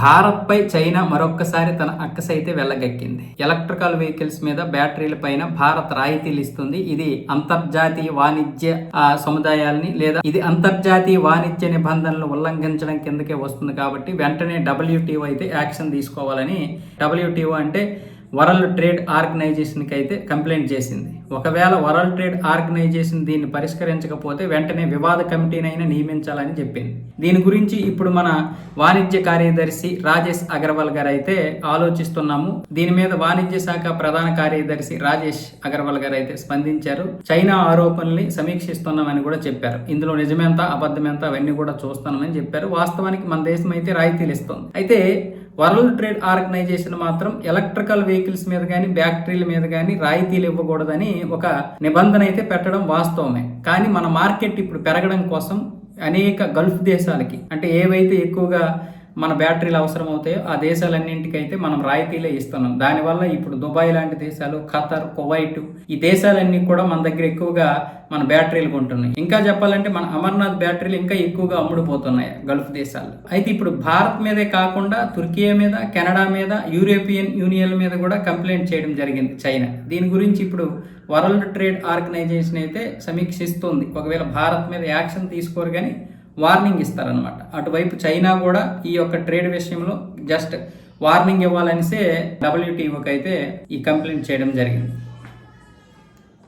భారత్పై చైనా మరొక్కసారి తన అక్కసైతే వెళ్ళగక్కింది. ఎలక్ట్రికల్ వెహికల్స్ మీద బ్యాటరీల పైన భారత్ రాయితీలు ఇస్తుంది. ఇది అంతర్జాతీయ వాణిజ్య సముదాయాల్ని లేదా ఇది అంతర్జాతీయ వాణిజ్య నిబంధనలు ఉల్లంఘించడం కిందకే వస్తుంది కాబట్టి వెంటనే డబ్ల్యూటీఓ అయితే యాక్షన్ తీసుకోవాలని డబ్ల్యూటీఓ అంటే వరల్డ్ ట్రేడ్ ఆర్గనైజేషన్కి అయితే కంప్లైంట్ చేసింది. ఒకవేళ వరల్డ్ ట్రేడ్ ఆర్గనైజేషన్ దీన్ని పరిష్కరించకపోతే వెంటనే వివాద కమిటీనైనా నియమించాలని చెప్పింది. దీని గురించి ఇప్పుడు మన వాణిజ్య కార్యదర్శి రాజేష్ అగర్వాల్ గారు అయితే ఆలోచిస్తున్నాము. దీని మీద వాణిజ్య శాఖ ప్రధాన కార్యదర్శి రాజేష్ అగర్వాల్ గారు అయితే స్పందించారు. చైనా ఆరోపణల్ని సమీక్షిస్తున్నామని కూడా చెప్పారు. ఇందులో నిజమెంత అబద్ధమెంత అవన్నీ కూడా చూస్తున్నామని చెప్పారు. వాస్తవానికి మన దేశం అయితే రాయితీలు ఇస్తుంది అయితే వరల్డ్ ట్రేడ్ ఆర్గనైజేషన్ మాత్రం ఎలక్ట్రికల్ వెహికల్స్ మీద కానీ బ్యాటరీల మీద కానీ రాయితీలు ఇవ్వకూడదని ఒక నిబంధన అయితే పెట్టడం వాస్తవమే. కానీ మన మార్కెట్ ఇప్పుడు పెరగడం కోసం అనేక గల్ఫ్ దేశాలకి అంటే ఏవైతే ఎక్కువగా మన బ్యాటరీలు అవసరం అవుతాయో ఆ దేశాలన్నింటికైతే మనం రాయితీలే ఇస్తున్నాం. దానివల్ల ఇప్పుడు దుబాయ్ లాంటి దేశాలు ఖతర్ కువైట్ ఈ దేశాలన్నీ కూడా మన దగ్గర ఎక్కువగా మన బ్యాటరీలు కొంటున్నాయి. ఇంకా చెప్పాలంటే మన అమర్నాథ్ బ్యాటరీలు ఇంకా ఎక్కువగా అమ్ముడుపోతున్నాయి గల్ఫ్ దేశాల్లో. అయితే ఇప్పుడు భారత్ మీదే కాకుండా తుర్కియా మీద కెనడా మీద యూరోపియన్ యూనియన్ మీద కూడా కంప్లైంట్ చేయడం జరిగింది చైనా. దీని గురించి ఇప్పుడు వరల్డ్ ట్రేడ్ ఆర్గనైజేషన్ అయితే సమీక్షిస్తుంది. ఒకవేళ భారత్ మీద యాక్షన్ తీసుకోరు కానీ వార్నింగ్ ఇస్తారనమాట అటువైపు చైనా కూడా ఈ యొక్క ట్రేడ్ విషయంలో జస్ట్ వార్నింగ్ ఇవ్వాలనిసే డబ్ల్యూటీఓకి అయితే ఈ కంప్లైంట్ చేయడం జరిగింది.